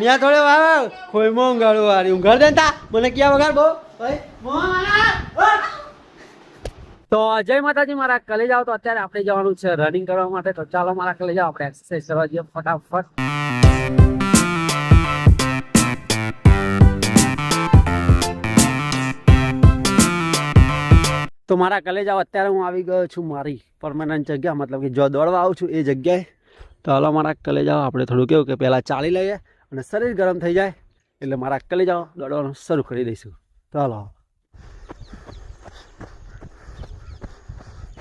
મિયા થોડે વાવ ખોઈમાં ઊંઘાડું વાળી ઊંઘાડ દે તા મને ક્યાં વગાડ બહુ? તો જય માતાજી, મારા કલેજાઓ તો અત્યારે આપણે જવાનું છે રનિંગ કરવા માટે. તો ચાલો મારા કલેજાઓ આપણે એક્સરસાઇઝ કરવા જઈએ ફટાફટ. તો મારા કલેજાઓ અત્યારે હું આવી ગયો છું મારી પરમાનન્ટ જગ્યા. મતલબ કે જો દોડવા આવું છું એ જગ્યાએ. તો હાલો મારા કલેજાઓ આપણે થોડું કેવું કે પહેલાં ચાલી લઈએ. અને શરીર ગરમ થઈ જાય એટલે મારા કલેજાઓ દોડવાનું શરૂ કરી દઈશું. ચાલો.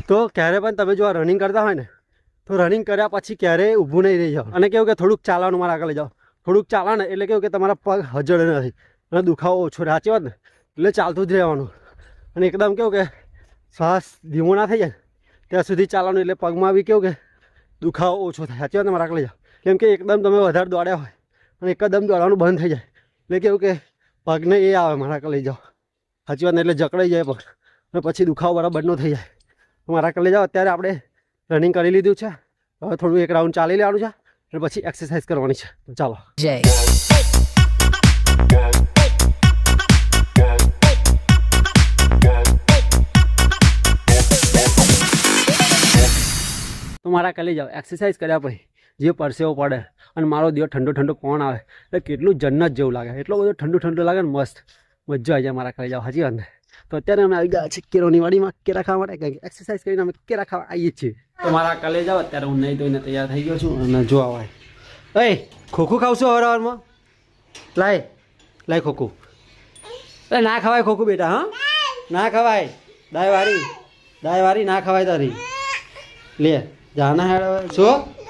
તો ક્યારે પણ તમે જો આ રનિંગ કરતા હોય ને, તો રનિંગ કર્યા પછી ક્યારેય ઊભું નહીં રહી જાઓ. અને કેવું કે થોડુંક ચાલવાનું મારા આગળ જાઓ થોડુંક ચાલો ને એટલે કેવું કે તમારા પગ હજળ નથી. અને દુખાવો ઓછો રાચી હોત ને? એટલે ચાલતું જ રહેવાનું. અને એકદમ કેવું કે શ્વાસ ધીમો ના થઈ જાય ત્યાં સુધી ચાલવાનું. એટલે પગમાં બી કેવું કે દુખાવો ઓછો થાય. સાચી વાત ને મારા આગળ જાઓ કેમ કે એકદમ તમે વધારે દોડ્યા હોય અને એકદમ દોડવાનું બંધ થઈ જાય. એટલે કેવું કે પગને એ આવે મારા લઈ જાઓ. સાચી વાત એટલે જકડાઈ જાય પગ. અને પછી દુખાવો બરાબર ન થઈ જાય. મારા લઈ જાઓ અત્યારે આપણે રનિંગ કરી લીધું છે. હવે થોડું એક રાઉન્ડ ચાલી લેવાનું છે અને પછી એક્સરસાઇઝ કરવાની છે. ચાલો. જય. તો મારા કરી જાઓ એક્સરસાઇઝ કર્યા પછી જે પરસેવો પડે અને મારો દિવસ ઠંડો ઠંડો કોણ આવે? એટલે કેટલું જન્નત જેવું લાગે. એટલો બધો ઠંડુ ઠંડુ લાગે ને મસ્ત. મજા આવી જાય મારા કલે જાવ. હાજી વાત તો અત્યારે અમે આવી ગયા છીએ કેરોની વાડીમાં. કેરા ખાવા માટે કારણ કે એક્સરસાઇઝ કરીને અમે કેરા ખાવા આવીએ છીએ. તો મારા કલે જાવ અત્યારે હું નહીં ધોઈને તૈયાર થઈ ગયો છું અને જો આવાય એ ખોખું ખાવશું અવારવારમાં લાય લાય ખોખું. અરે ના ખવાય ખોખું બેટા, હા? ના ખવાય. દાય વારી. દાય વારી, ના ખવાય તારી. લે, જાના હેડ. શું?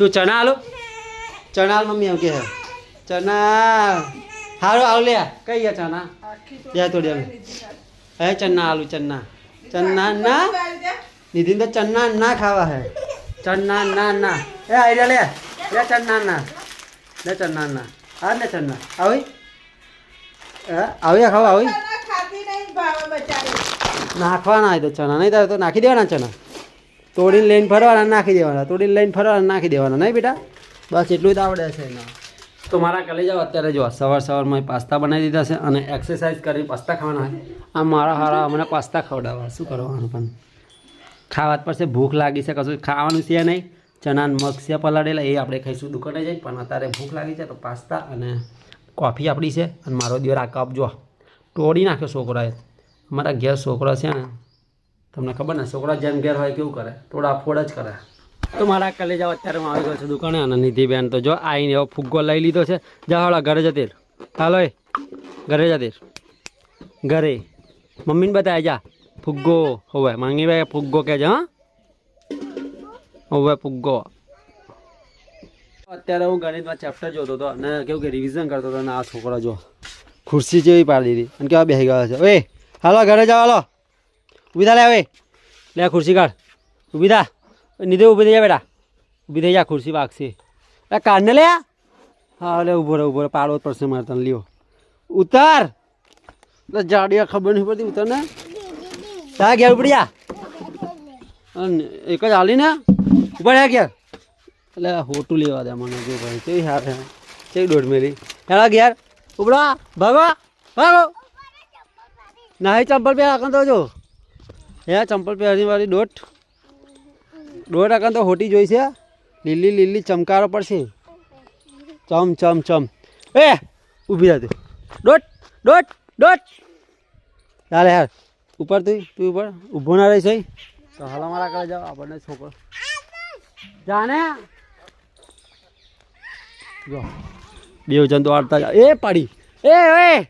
શું ચણા આલો? ચણા આલ મમ્મી એમ કે ચણા હારો આવ લે કઈ ગયા ચણા? બે તો દે હે ચન્ના આલુ ચન્ના ચન્ના ના? નિધિન તો ચન્ના ના ખાવા હે. ચન્ના ના ના. એ આઈડિયા લે લે. ચન્ના ના. લે ચન્ના ના. હા ને ચન્ના આવી હે. આવી ખાવા આવી નાખવાના હોય તો ચણા નહીં થાય તો નાખી દેવાના ચણા. તોડીને લઈને ફરવાના નાખી દેવાના, તોડીને લઈને ફરવાના નાખી દેવાના, નહીં બેટા? બસ એટલું જ આવડે છે એના તો મારા કલે જાઓ અત્યારે જો સવાર સવારમાં પાસ્તા બનાવી દીધા છે અને એક્સરસાઇઝ કરી પાસ્તા ખાવાના આ મારા હારા મને પાસ્તા ખવડાવવા, શું કરવાનું પણ? ખાવા પડશે ભૂખ લાગી છે, કશું ખાવાનું છે નહીં. ચણા ને મગ છે પલાળેલા, એ આપણે ખાઈશું દુકાને જઈ પણ અત્યારે ભૂખ લાગી છે તો પાસ્તા અને કોફી આપણી છે અને મારો દિવસ આ કપ જો તોડી નાખ્યો છોકરાએ. અમારા ઘેર છોકરા છે ને તમને ખબર ને, છોકરા જેમ ઘેર હોય કેવું કરે? થોડા ફોડ જ કરે. તો મારા કલે જાઓ, અત્યારે હું આવી ગયો છું દુકાને અને નિધિબેન તો જો આવીને એવો ફુગ્ગો લઈ લીધો છે. જા હાલો, ઘરે જતી. હાલો એ, ઘરે જતી. ઘરે. મમ્મીને બતાવે જા. ફુગ્ગો હોવે. માંગી ભાઈ, ફુગ્ગો કહેજે હા? હોવે ફુગ્ગો. અત્યારે હું ગણિતમાં ચેપ્ટર જોતો હતો અને કેવું કે રિવિઝન કરતો હતો અને આ છોકરો જો ખુરશી જેવી પાડી દીધી અને કેવા બેસી ગયા છે. ઓએ હાલો, ઘરે જાઓ, હાલો. ઊભી થા લે હવે. લે ખુરશી કાઢ. ઊભી થા. નીધે ઊભી થઈ જા બેટા. ઊભી થઈ જા, ખુરશી વાગશે. એ કાઢને લે હા, લે ઊભો રહે ઊભો રહે. પાડો જ પડશે મારે તને, લ્યો. ઉતાર. જાડિયા ખબર નહીં પડતી ઉતાર ને તા ઘેર ઉપડી જા. એક જ હાલી ને ઉપર હે ઘેર. એટલે હોટું લેવા દે મને જો ભાઈ. કેવી હાર હે કેવી દોઢ મેલી. હેલા ઘેર. ઉપડા ભાગો. ભાગો. નાહી ચંપલ આકન તો જો. હે ચંપલ પહેરી વાળી દોઢ દોઢ આકન તો હોટી જોઈ છે. લીલી લીલી ચમકારો પડશે. ચમ ચમ ચમ. એ, ઊભી રહેતી દોઢ દોઢ દોઢ ચાલે યાર ઉપર તું તું ઉપર. ઊભો ના રહી છે તો હાલ મારા કરે જાઓ. આપણને છોકરો. જાને? જો. બે જણ તો આડતા એ, પાડી. એ એ.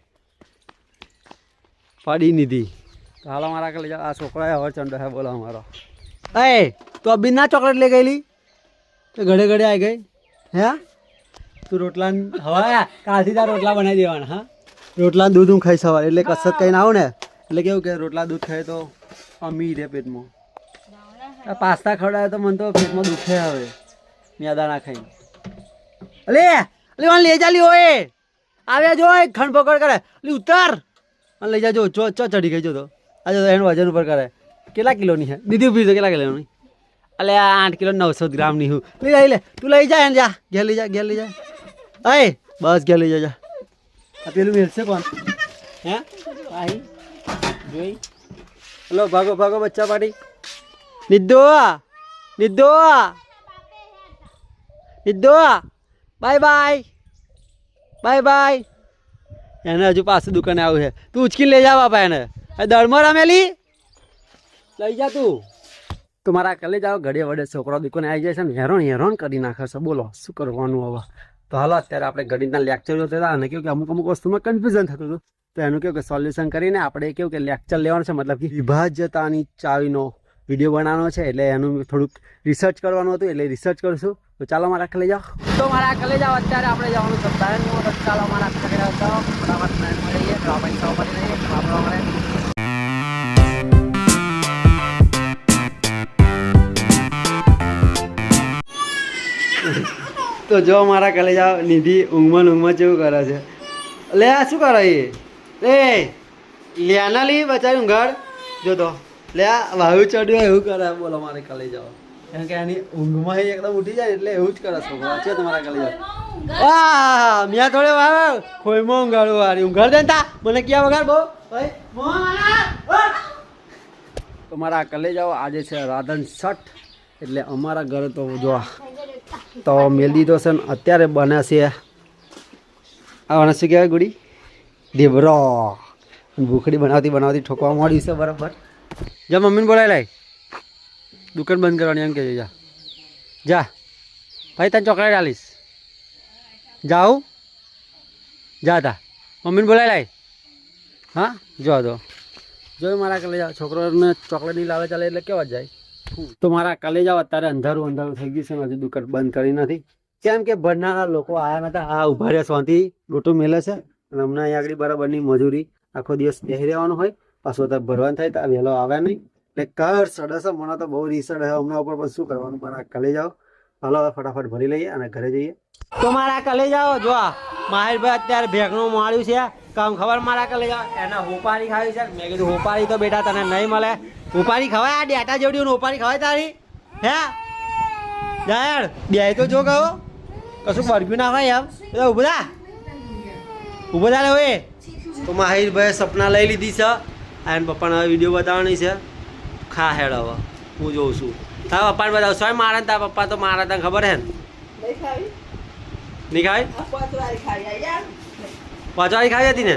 પાડી, નીધી. તો હાલો મારા લઈ જાઓ. આ છોકરાએ હવે ચંડો હે બોલો અમારો એ, તો અભી ના ચોકલેટ લઈ ગયેલી? તો ઘડે ઘડે આવી ગઈ. હે? તું રોટલા હવા, કાલથી તાર રોટલા બનાવી દેવાના, હા? રોટલા દૂધ હું ખાઈ સવારે, એટલે કસરત કરીને આવું ને. એટલે કેવું કે રોટલા દૂધ ખાય તો અમી રહે પેટમાં. પાસ્તા ખવડાવે તો મને તો પેટમાં દુખે હવે. મેદા ના ખાઈ અલે અલે મને લઈ જા લ્યો એ આવ્યા જો ખંડ પકડ કરે. અલી, ઉતાર. અને લઈ જાજો, ચો ચડી ગઈ જો તો. આજે એનું વજન ઉપર કરે. કેટલા કિલોની છે? દીદી ઊભી છે, કેટલા કિલોની? અલે, આ આઠ કિલો નવસો ગ્રામની હું. લઈ જા, લે. તું લઈ જા જા. ઘેર લઈ જા, ઘેર લઈ જા. અય બસ ઘેર લઈ જા આ પેલું મેળશે કોણ? હે? આઈ જોઈ. હલો, ભાગો ભાગો બચ્ચા પાડી. નિદ્દો નિદ્દો નિદ્દો બાય બાય. Bye bye. એને હજુ પાછું દુકાને આવું છે. તું ઉચકીને લઈ જા બાપા એને. દળમાં રમેલી? લઈ જા તું. તમારા કલે જાઓ ઘડીએ વડે છોકરો દીકોને આવી જાય છે ને, હેરાન હેરાન કરી નાખે બોલો, શું કરવાનું હવે? હાલો, અત્યારે આપણે ગણિતના લેક્ચર જોતા અને કેવું કે અમુક અમુક વસ્તુમાં કન્ફ્યુઝન થતું તો એનું કેવું કે સોલ્યુશન કરીને આપણે કેવું કે લેક્ચર લેવાનું છે. મતલબ કે વિભાજ્યતાની ચાવીનો વીડિયો બનાવવાનો છે. એટલે એનું થોડુંક રિસર્ચ કરવાનું હતું. એટલે રિસર્ચ કરશું. તો ચાલો મારા કલે જાઓ. તો મારા કલે જાઓ. અત્યારે આપણે જવાનું છે. ચાલો મારા તો જો મારા કલે જાઓ નિધિ ઊંઘમાં ઊંઘમાં જેવું કરે છે? લે, આ શું કરે એ? લે લ્યાના લી બચારી ઊંઘાડ. જો તો. લે, આ વાયુ ચડ્યું, એવું કરે. બોલો મારે કલે જાઓ કારણ કે એની ઊંઘમાં એકદમ ઉઠી જાય એટલે એવું જ કરે છોકરા છે તમારા કલે જાઓ વાહ મેં થોડે વાર ખોઈમાં ઊંઘાડું વાળી. ઊંઘાડ દે તા. મને ક્યાં વગાડ બહુ? તો મારા કલે જાઓ આજે છે રાધન છઠ એટલે અમારા ઘરે તો જો તો મેલદી દીધો છે ને, અત્યારે બને છે. આને શું કહેવાય ગુડી? દેવરો. ભૂખડી બનાવતી બનાવતી ઠોકવા માંડી છે બરાબર. જા મમ્મીને બોલાય લાય. દુકાન બંધ કરવાની એમ કહેજો, જા. જા. ભાઈ તને ચોકલેટ આલીશ. જાઉં જા તા. મમ્મીને બોલાય લાય. હા? જો તો જો મારા કલે જાઓ છોકરોને ચોકલેટ નહીં લાવે ચાલે એટલે કેવા જાય? તો મારા કાલે જાઓ અત્યારે અંધારું અંધારું થઈ ગયું છે, હજુ દુકાન બંધ કરી નથી. કેમ કે ભરનારા લોકો આયા નતા, આ ઊભા રહ્યા શાંતિ લોટો મેલે છે, અને હમણાં અહીંયા આગળ બરાબરની મજૂરી. આખો દિવસ બેહી રહેવાનું હોય, પાછું અત્યારે ભરવાનું થાય, તો વહેલો આવે નહીં. એટલે કર, સડે છે, મને તો બહુ રીસડ છે હમણાં ઉપર પણ શું કરવાનું? મારા કાલે જાઓ હાલો ફટાફટ ભરી લઈએ અને ઘરે જઈએ. તો મારા કાલે જાઓ જો આ. માહિરભાઈ અત્યારે ભેગનું માળ્યું છે. કામ ખબર મારા કે જાઓ એને હોપારી ખાવી છે. મેં કીધું હોપારી તો બેટા તને નહીં મળે. હોપારી ખવાય આ ડેટા જેવડી હોપારી ખવાય તારી? હે? જાયર બે તો જો ગયો કશું બરગ્યું ના હોય એમ. એ ઊભો થા. ઊભો થા ઓય તો માહિરભાઈ સપના લઈ લીધી છે. અને પપ્પાને હવે વીડિયો બતાવવાની છે. ખા હેડ હવે. હું જોઉં છું. તારા પપ્પાને બતાવ સોય મારે તારા પપ્પા તો મારા તને ખબર હે ને? નહીં ખાય? પાંચ વાળી ખાવી હતી ને?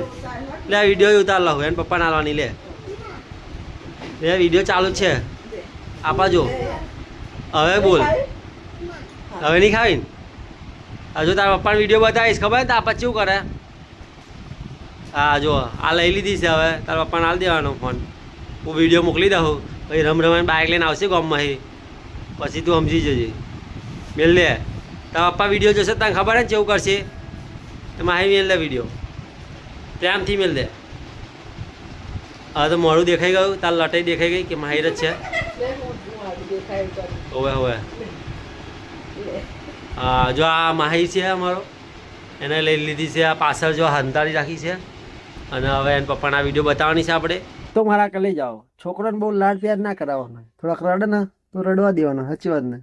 લે વીડિયો ઉતાર લઉં એને પપ્પાને નાલવાની લે. લે વીડિયો ચાલુ જ છે. આપા જો. હવે બોલ. હવે નહીં ખાવી ને હજુ તારા પપ્પાને વીડિયો બતાવીશ ખબર? ને તો પછી શું કરે? હા જો આ લઈ લીધી છે હવે. તારા પપ્પાને આલ દેવાનો ફોન. હું વીડિયો મોકલી દઉં પછી રમ રમાને બાઇક લઈને આવશે ગામમાંથી. પછી તું સમજી જજે. મેલ લે તારા પપ્પા વીડિયો જોશે તને ખબર ને કેવું કરશે. એમાં હાઈ મેલ દે વીડિયો પ્રેમથી મેલ દે. હવે તો મોડું દેખાઈ ગયું, તાર લટાઈ દેખાઈ ગઈ કે માહિર જ છે? ઓવે હોવે હા, જો આ માહી છે અમારો. એને લઈ લીધી છે, આ પાછળ જો હંતાળી રાખી છે. અને હવે એને પપ્પાના વીડિયો બતાવવાની છે આપણે. તો મારા કલે જાઓ. છોકરાને બહુ લાડ પ્યાર ના કરાવવાના. થોડાક રડે ને તો રડવા દેવાનો, સાચી વાત ને?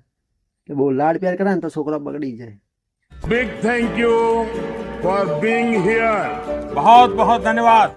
કે બહુ લાડ પ્યાર કરે ને તો છોકરો બગડી જાય. Big thank you for being here બહુ બહુ ધન્યવાદ.